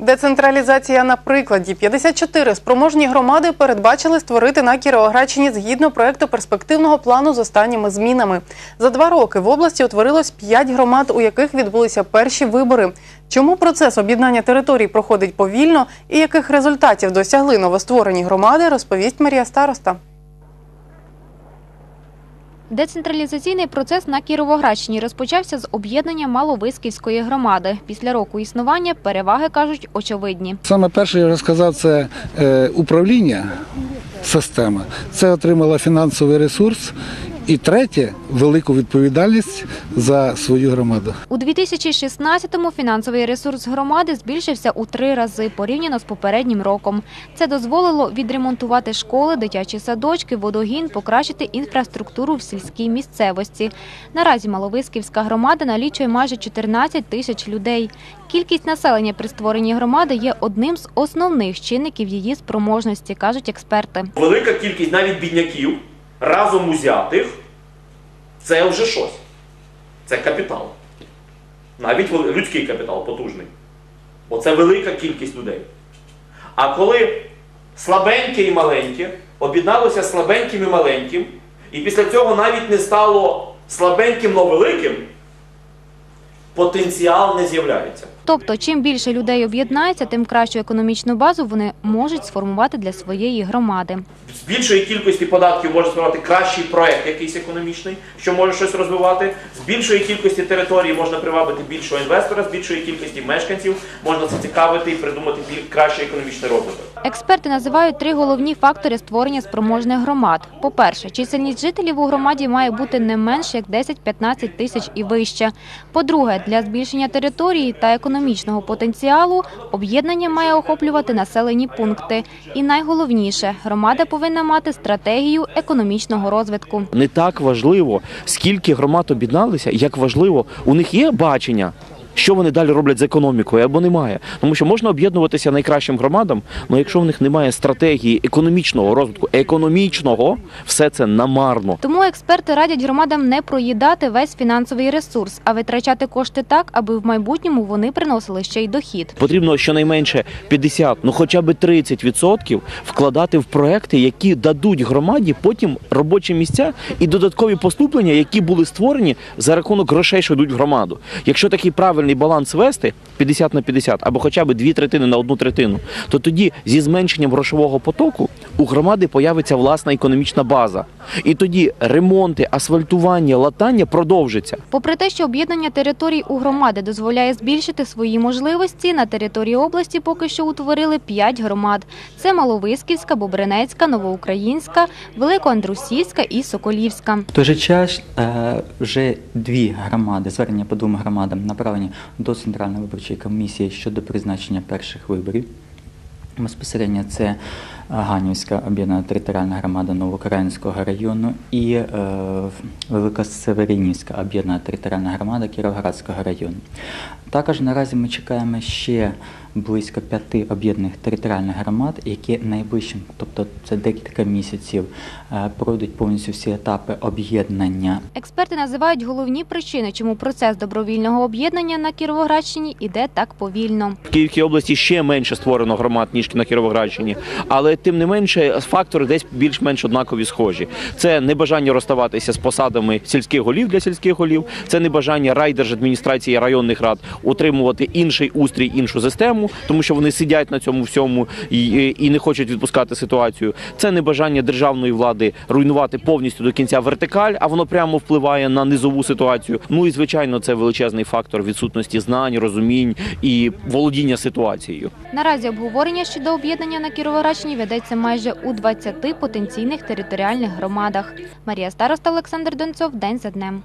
Децентралізація на прикладі. 54 спроможні громади передбачили створити на Кіровоградщині згідно проекту перспективного плану з останніми змінами. За два роки в області утворилось 5 громад, у яких відбулися перші вибори. Чому процес об'єднання територій проходить повільно і яких результатів досягли новостворені громади, розповість Марія Староста. Децентралізаційний процес на Кіровоградщині розпочався з об'єднання Маловисківської громади. Після року існування переваги кажуть очевидні. Саме перше, я вже сказав, це е, управління система. Це отримала фінансовий ресурс. І третє велику відповідальність за свою громаду. У 2016-му фінансовий ресурс громади збільшився у три рази порівняно з попереднім роком. Це дозволило відремонтувати школи, дитячі садочки, водогін, покращити інфраструктуру в сільській місцевості. Наразі Маловисківська громада налічує майже 14 тисяч людей. Кількість населення при створенні громади є одним з основних чинників її спроможності, кажуть експерти. Велика кількість навіть бідняків разом узятих це вже щось. Це капітал. Навіть людський капітал потужний. Бо це велика кількість людей. А коли слабеньке і маленьке об'єдналося слабеньким і маленьким, і після цього навіть не стало слабеньким, но великим, потенціал не з'являється. Тобто, чим більше людей об'єднається, тим кращу економічну базу вони можуть сформувати для своєї громади. з більшої кількості податків можна створити кращий проект якийсь економічний, що може щось розвивати. З більшої кількості території можна привабити більшого інвестора, з більшої кількості мешканців можна зацікавити і придумати кращий економічний розвиток. Експерти називають три головні фактори створення спроможних громад. По-перше, чисельність жителів у громаді має бути не менш як 10-15 тисяч і вище. По-друге, для збільшення території та економічного потенціалу об'єднання має охоплювати населені пункти. І найголовніше, громада повинна мати стратегію економічного розвитку. не так важливо, скільки громад об'єдналися, як важливо, у них є бачення. Що вони далі роблять з економікою або немає, тому що можна об'єднуватися найкращим громадам, але якщо в них немає стратегії економічного розвитку, економічного, все це намарно. Тому експерти радять громадам не проїдати весь фінансовий ресурс, а витрачати кошти так, аби в майбутньому вони приносили ще й дохід. Потрібно щонайменше 50, ну хоча б 30% вкладати в проекти, які дадуть громаді потім робочі місця і додаткові поступлення, які були створені за рахунок грошей, що йдуть в громаду. Якщо такий правильний баланс вести 50 на 50, або хоча б дві третини на одну третину, то тоді зі зменшенням грошового потоку у громади появиться власна економічна база. І тоді ремонти, асфальтування, латання продовжиться. Попри те, що об'єднання територій у громади дозволяє збільшити свої можливості, на території області поки що утворили п'ять громад: це Маловисківська, Бобринецька, Новоукраїнська, Великоандрусівська і Соколівська. В той же час е, вже дві громади, звернення по двом громадам направлені до Центральної виборчої комісії щодо призначення перших виборів. Безпосередньо це Ганівська об'єднана територіальна громада Новоукраїнського району і е, Великосеверинівська об'єднана територіальна громада Кіровоградського району. Також наразі ми чекаємо ще близько п'яти об'єднаних територіальних громад, які найближчим, тобто це декілька місяців, е, пройдуть повністю всі етапи об'єднання Експерти називають головні причини, чому процес добровільного об'єднання на Кіровоградщині іде так повільно. В Київській області ще менше створено громад, ніж на Кіровоградщині, але тим не менше фактори десь більш-менш однакові схожі. Це небажання розставатися з посадами сільських голів для сільських голів, це небажання райдержадміністрації районних рад утримувати інший устрій, іншу систему, тому що вони сидять на цьому всьому і, і не хочуть відпускати ситуацію. Це небажання державної влади руйнувати повністю до кінця вертикаль, а воно прямо впливає на низову ситуацію. Ну і звичайно, це величезний фактор відсутності знань, розумінь і володіння ситуацією. Наразі обговорення щодо об'єднання на Кіровоградщині ведеться майже у 20 потенційних територіальних громадах. Марія Староста, Олександр Донцов, день за днем.